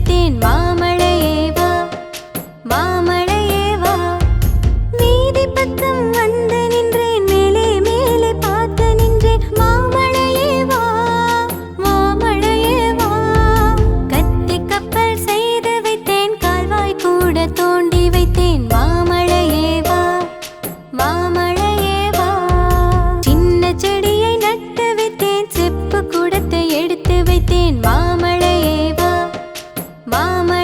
அழைத்தேன் மாமழையே வா மாமழையே வா. நீதி பக்கம் 妈妈